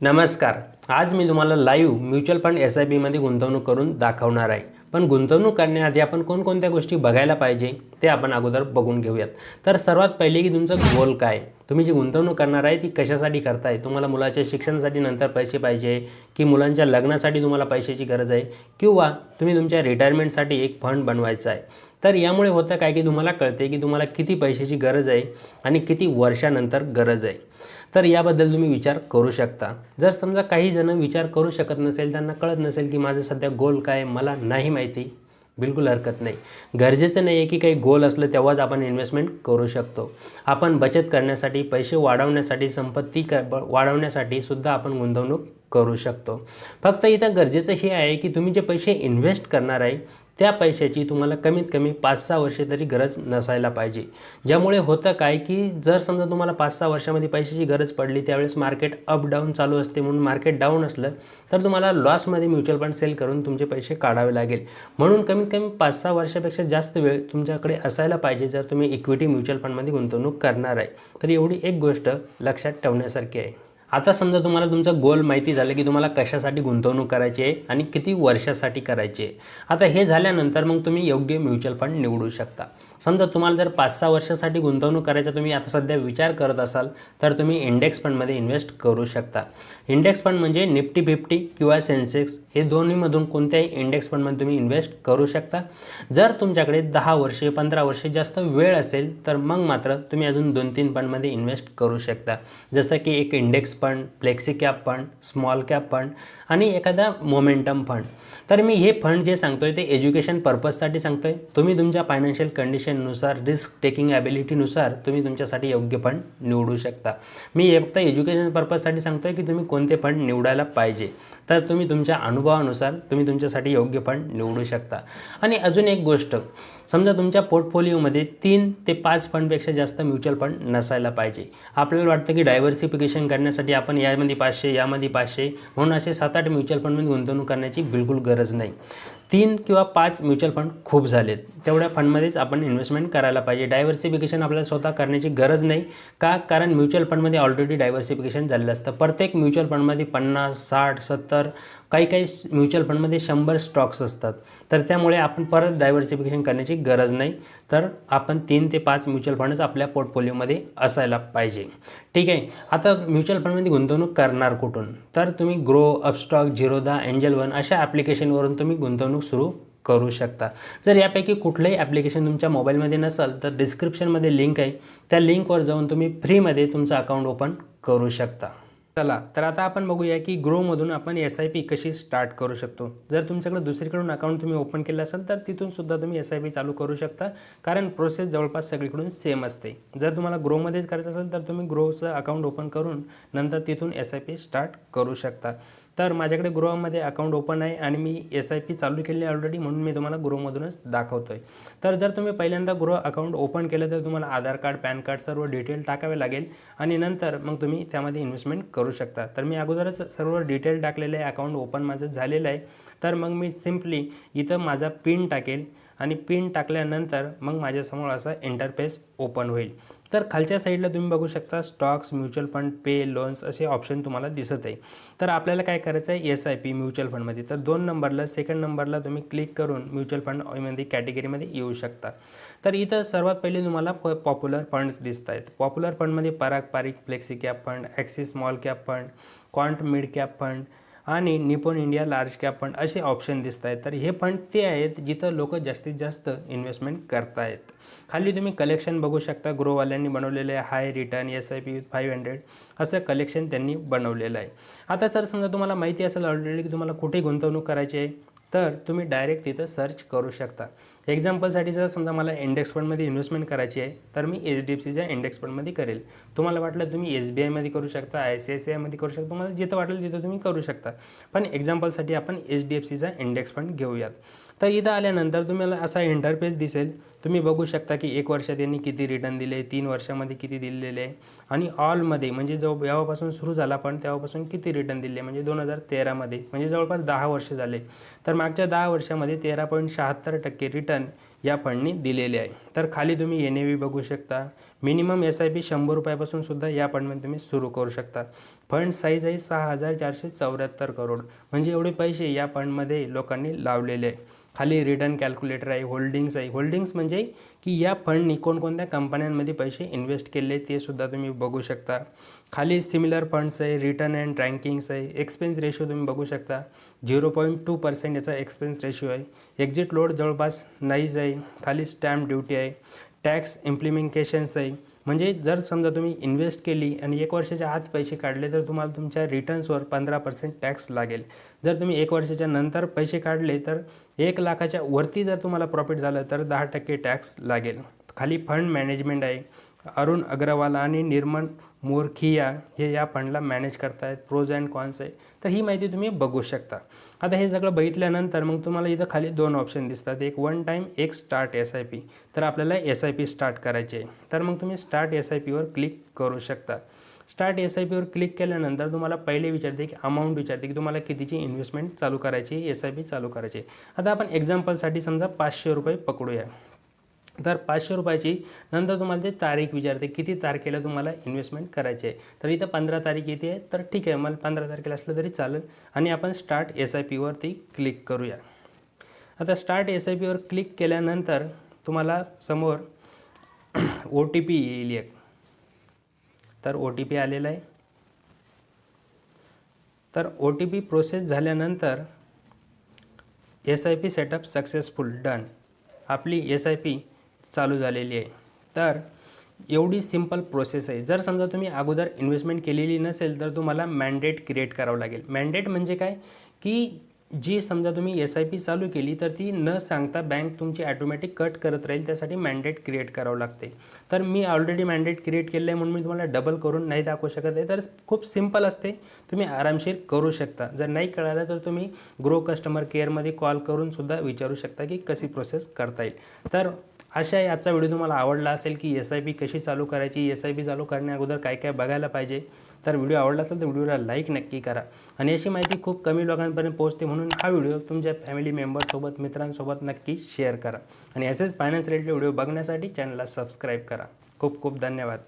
नमस्कार. आज मी तुम्हाला live mutual fund S I बीमध्ये गुंतवणूक करून दाखवणार आहे. पण गुंतवणूक करण्याआधी आपण कोणकोणत्या गोष्टी बघायला पाहिजे ते आपण अगोदर बघून घेऊयात. तर सर्वात पहिले की तुमचं गोल काय? तुम्ही जी गुंतवणूक करणार आहे ती कशासाठी करताय? तुम्हाला मुलाच्या शिक्षणासाठी नंतर पैसे पाहिजे की मुलांच्या लग्नासाठी तुम्हाला पैशाची गरज आहे किंवा तुम्ही तुमच्या रिटायरमेंटसाठी एक फंड बनवायचा आहे. तर यामुळे होतं काय की तुम्हाला कळते की तुम्हाला किती पैशाची गरज आहे आणि किती वर्षानंतर गरज आहे. तर याबद्दल तुम्ही विचार करू शकता. जर समजा काही जण विचार करू शकत नसेल त्यांना कळत नसेल की माझं सध्या गोल काय मला नाही माहिती. बिलकुल हरकत नाही. गरजेचं नाही आहे की काही गोल असलं तेव्हाच आपण इन्व्हेस्टमेंट करू शकतो. आपण बचत करण्यासाठी पैसे वाढवण्यासाठी संपत्ती क वाढवण्यासाठी सुद्धा आपण गुंतवणूक करू शकतो. फक्त इथं गरजेचं हे आहे की तुम्ही जे पैसे इन्व्हेस्ट करणार आहे त्या पैशाची तुम्हाला कमीत कमी पाच सहा वर्षे तरी गरज नसायला पाहिजे. ज्यामुळे होतं काय की जर समजा तुम्हाला पाच सहा वर्षामध्ये पैशाची गरज पडली त्यावेळेस मार्केट अप डाऊन चालू असते म्हणून मार्केट डाऊन असलं तर तुम्हाला लॉसमध्ये म्युच्युअल फंड सेल करून तुमचे पैसे काढावे लागेल. म्हणून कमीत कमी पाच सहा वर्षापेक्षा जास्त वेळ तुमच्याकडे असायला पाहिजे जर तुम्ही इक्विटी म्युच्युअल फंडमध्ये गुंतवणूक करणार आहे. तर एवढी एक गोष्ट लक्षात ठेवण्यासारखी आहे. आता समजा तुम्हाला तुमचं गोल माहिती झालं की तुम्हाला कशासाठी गुंतवणूक करायची आहे आणि किती वर्षासाठी करायची आहे. आता हे झाल्यानंतर मग तुम्ही योग्य म्युच्युअल फंड निवडू शकता. समजा तुम्हाला जर पाच सहा वर्षासाठी गुंतवणूक करायचा तुम्ही आता सध्या विचार करत असाल तर तुम्ही इंडेक्स फंडमध्ये इन्व्हेस्ट करू शकता. इंडेक्स फंड म्हणजे निफ्टी फिफ्टी किंवा सेन्सेक्स हे दोन्हीमधून कोणत्याही इंडेक्स फंडमध्ये तुम्ही इन्व्हेस्ट करू शकता. जर तुमच्याकडे दहा वर्षे पंधरा वर्षे जास्त वेळ असेल तर मग मात्र तुम्ही अजून दोन तीन फंडमध्ये इन्व्हेस्ट करू शकता. जसं की एक index fund flexi cap fund small cap fund आणि एखादा मोमेंटम फंड तर मी हे फंड जे सांगतोय ते एज्युकेशन पर्पजसाठी सांगतोय. तुम्ही तुमच्या फायनान्शियल कंडिशन कंडिशननुसार रिस्क टेकिंग ॲबिलिटीनुसार तुम्ही तुमच्यासाठी योग्य फंड निवडू शकता. मी हे फक्त एज्युकेशन पर्पजसाठी सांगतोय की तुम्ही कोणते फंड निवडायला पाहिजे. तर तुम्ही तुमच्या अनुभवानुसार तुम्ही तुमच्यासाठी योग्य फंड निवडू शकता. आणि अजून एक गोष्ट समजा तुमच्या पोर्टफोलिओमध्ये तीन ते पाच फंडपेक्षा जास्त म्युच्युअल फंड नसायला पाहिजे. आपल्याला वाटतं की डायव्हर्सिफिकेशन करण्यासाठी आपण यामध्ये पाचशे यामध्ये पाचशे म्हणून असे सात आठ म्युच्युअल फंडमध्ये गुंतवणूक करण्याची बिलकुल गरज नाही. तीन किंवा पाच म्युच्युअल फंड खूप झालेत. तेवढ्या फंडमध्येच आपण इन्व्हेस्टमेंट करायला पाहिजे. डायव्हर्सिफिकेशन आपल्याला स्वतः करण्याची गरज नाही. का? कारण म्युच्युअल फंडमध्ये ऑलरेडी डायव्हर्सिफिकेशन झालेलं असतं. प्रत्येक म्युच्युअल फंडमध्ये पन्नास साठ सत्तर काही काही म्युच्युअल फंडमध्ये शंभर स्टॉक्स असतात. तर त्यामुळे आपण परत डायव्हर्सिफिकेशन करण्याची गरज नाही. तर आपण तीन ते पाच म्युच्युअल फंडच आपल्या पोर्टफोलिओमध्ये असायला पाहिजे. ठीक आहे? आता म्युच्युअल फंडमध्ये गुंतवणूक करणार कुठून? तर तुम्ही Groww Upstox Zerodha Angel One अशा ॲप्लिकेशनवरून तुम्ही गुंतवणूक सुरू करू शकता. जर यापैकी कुठलंही ॲप्लिकेशन तुमच्या मोबाईलमध्ये नसेल तर डिस्क्रिप्शनमध्ये लिंक आहे. त्या लिंकवर जाऊन तुम्ही फ्रीमध्ये तुमचं अकाउंट ओपन करू शकता. चला तर आता आपण बघूया की ग्रोमधून आपण एस आय पी कशी स्टार्ट करू शकतो. जर तुमच्याकडे दुसरीकडून अकाउंट तुम्ही ओपन केलं असेल तर तिथून सुद्धा तुम्ही एस आय पी चालू करू शकता कारण प्रोसेस जवळपास सगळीकडून सेम असते. जर तुम्हाला ग्रोमध्येच करायचं असेल तर तुम्ही ग्रोचं अकाउंट ओपन करून नंतर तिथून एस आय पी स्टार्ट करू शकता. तर माझ्याकडे ग्रोमध्ये अकाउंट ओपन आहे आणि मी एस आय पी चालू केली आहे ऑलरेडी म्हणून मी तुम्हाला ग्रोमधूनच दाखवतो आहे तर जर तुम्ही पहिल्यांदा ग्रो अकाउंट ओपन केलं तर तुम्हाला आधार कार्ड पॅन कार्ड सर्व डिटेल टाकावे लागेल आणि नंतर मग तुम्ही त्यामध्ये इन्व्हेस्टमेंट करू शकता. तर मी अगोदरच सर्व डिटेल टाकलेलं आहे अकाउंट ओपन माझं झालेलं आहे. तर मग मी सिम्पली इथं माझा पिन टाकेल. आणि पिन टाकल्यानंतर मग माझ्यासमोर असा इंटरफेस ओपन होईल. तर खालच्या साईडला तुम्ही बघू शकता stocks mutual fund pay loans असे ऑप्शन तुम्हाला दिसत आहे. तर आपल्याला काय करायचं आहे? एस आय पी म्युच्युअल फंडमध्ये तर दोन नंबरला सेकंड नंबरला तुम्ही क्लिक करून म्युच्युअल फंडमध्ये कॅटेगरीमध्ये येऊ शकता. तर इथं सर्वात पहिले तुम्हाला प पॉप्युलर फंड्स दिसत आहेत. पॉप्युलर फंडमध्ये Parag Parikh flexi cap fund Axis small cap fund Quant mid cap fund आणि Nippon India large cap fund असे ऑप्शन दिसत आहेत. तर हे फंड ते आहेत जिथं लोक जास्तीत जास्त इन्व्हेस्टमेंट करतायत. खाली तुम्ही कलेक्शन बघू शकता. ग्रोवाल्यांनी बनवलेले आहे. High return S I P with five hundred असं कलेक्शन त्यांनी बनवलेलं आहे. आता सर समजा तुम्हाला माहिती असेल ऑलरेडी की तुम्हाला कुठे गुंतवणूक करायची आहे? तर तुम्ही डायरेक्ट तिथं सर्च करू शकता. एक्झाम्पलसाठी जर समजा मला इंडेक्स फंडमध्ये इन्व्हेस्टमेंट करायची आहे तर मी एच डी एफ सीच्या इंडेक्स फंडमध्ये करेल. तुम्हाला वाटलं तुम्ही एस बी आयमध्ये करू शकता आय सी आय सी आयमध्ये करू शकता तुम्हाला जिथं वाटेल तिथं तुम्ही करू शकता. पण एक्झाम्पलसाठी आपण एच डी एफ सीचा इंडेक्स फंड घेऊयात. तर इथं आल्यानंतर तुम्हाला असा इंटरफेस दिसेल. तुम्ही बघू शकता की एक वर्षात यांनी किती रिटर्न दिले तीन वर्षामध्ये किती दिलेले आहे आणि ऑलमध्ये म्हणजे जो जेव्हापासून सुरू झाला पण तेव्हापासून किती रिटर्न दिले म्हणजे दोन हजार तेरामध्ये म्हणजे जवळपास दहा वर्ष झाले. तर मागच्या दहा वर्षामध्ये तेरा पॉईंट शहात्तर टक्के रिटर्न रिटर्न या फंडनी दिलेले आहे. तर खाली तुम्ही एन ए व्ही बघू शकता. मिनिमम एस आय पी शंभर रुपयापासून सुद्धा या फंडमध्ये तुम्ही सुरू करू शकता. फंड साईज आहे सहा हजार चारशे चौऱ्याहत्तर करोड. म्हणजे एवढे पैसे या फंडमध्ये लोकांनी लावलेले आहे. खाली रिटर्न कॅल्क्युलेटर आहे होल्डिंग्स आहे. होल्डिंग्स म्हणजे की या फंडनी कोणकोणत्या कंपन्यांमध्ये पैसे इन्व्हेस्ट केले ते सुद्धा तुम्ही बघू शकता. खाली सिमिलर फंड्स आहे रिटर्न अँड रँकिंग्स आहे. एक्सपेन्स रेशो तुम्ही बघू शकता. झिरो पॉईंट टू पर्सेंट याचा एक्सपेन्स रेशो आहे. एक्झिट लोड जवळपास नाहीच आहे. खाली स्टॅम्प ड्युटी आहे. टॅक्स इम्प्लिमेंटेशन्स आहे. म्हणजे जर समजा तुम्ही इन्व्हेस्ट केली आणि एक वर्षाच्या आत पैसे काढले तर तुम्हाला तुमच्या रिटर्न्सवर पंधरा पर्सेंट टॅक्स लागेल. जर तुम्ही एक वर्षाच्या नंतर पैसे काढले तर एक लाखाच्या वरती जर तुम्हाला प्रॉफिट झालं तर दहा टक्के टॅक्स लागेल. खाली फंड मॅनेजमेंट आहे. अरुण अग्रवाल आणि निर्मल मोरखिया हे या फंडला मॅनेज करतायत प्रोज अँड कॉन्स आहे. तर ही माहिती तुम्ही बघू शकता. आता हे सगळं बघितल्यानंतर मग तुम्हाला इथं खाली दोन ऑप्शन दिसतात. एक वन टाईम एक स्टार्ट एस आय पी तर आपल्याला एस आय पी स्टार्ट करायची आहे. तर मग तुम्ही स्टार्ट एस आय पीवर क्लिक करू शकता. स्टार्ट एस आय पीवर क्लिक केल्यानंतर तुम्हाला पहिले विचारते की अमाऊंट विचारते की तुम्हाला कितीची इन्व्हेस्टमेंट चालू करायची एस आय पी चालू करायची आता आपण एक्झाम्पलसाठी समजा पाचशे रुपये पकडूया. तर पाचशे रुपयाची नंतर तुम्हाला ते तारीख विचारते किती तारखेला तुम्हाला इन्व्हेस्टमेंट करायची आहे. तर इथं पंधरा तारीख येते आहे तर ठीक आहे मला पंधरा तारखेला असलं तरी चालेल. आणि आपण स्टार्ट एस आय पीवरती क्लिक करूया. आता स्टार्ट एस आय पीवर क्लिक केल्यानंतर तुम्हाला समोर ओ टी पी येईल एक. तर ओ टी पी आलेला आहे. तर ओ टी पी प्रोसेस झाल्यानंतर S I P setup successful done आपली एस आय पी चालू झालेली आहे. तर एवढी सिंपल प्रोसेस आहे. जर समजा तुम्ही अगोदर इन्व्हेस्टमेंट केलेली नसेल तर तुम्हाला मॅन्डेट क्रिएट करावं लागेल. मॅन्डेट म्हणजे काय? की जी समजा तुम्ही एस आय पी चालू केली तर ती न सांगता बँक तुमची ॲटोमॅटिक कट करत राहील. त्यासाठी मॅन्डेट क्रिएट करावं लागते. तर मी ऑलरेडी मॅन्डेट क्रिएट केलं आहे म्हणून मी तुम्हाला डबल करून नाही दाखवू शकत आहे. तर खूप सिंपल असते. तुम्ही आरामशीर करू शकता. जर नाही कळालं तर तुम्ही ग्रो कस्टमर केअरमध्ये कॉल करून सुद्धा विचारू शकता की कशी प्रोसेस करता येईल. तर अशा आजचा व्हिडिओ तुम्हाला आवडला असेल की एस आय पी कशी चालू करायची एस आय पी चालू करण्या अगोदर काय काय बघायला पाहिजे तर व्हिडिओ आवडला असेल तर व्हिडिओला लाईक नक्की करा. आणि अशी माहिती खूप कमी लोकांपर्यंत पोहोचते म्हणून हा व्हिडिओ तुमच्या फॅमिली मेंबरसोबत मित्रांसोबत नक्की शेअर करा. आणि असेच फायनान्स रिलेटेड व्हिडिओ बघण्यासाठी चॅनलला सबस्क्राईब करा. खूप खूप धन्यवाद.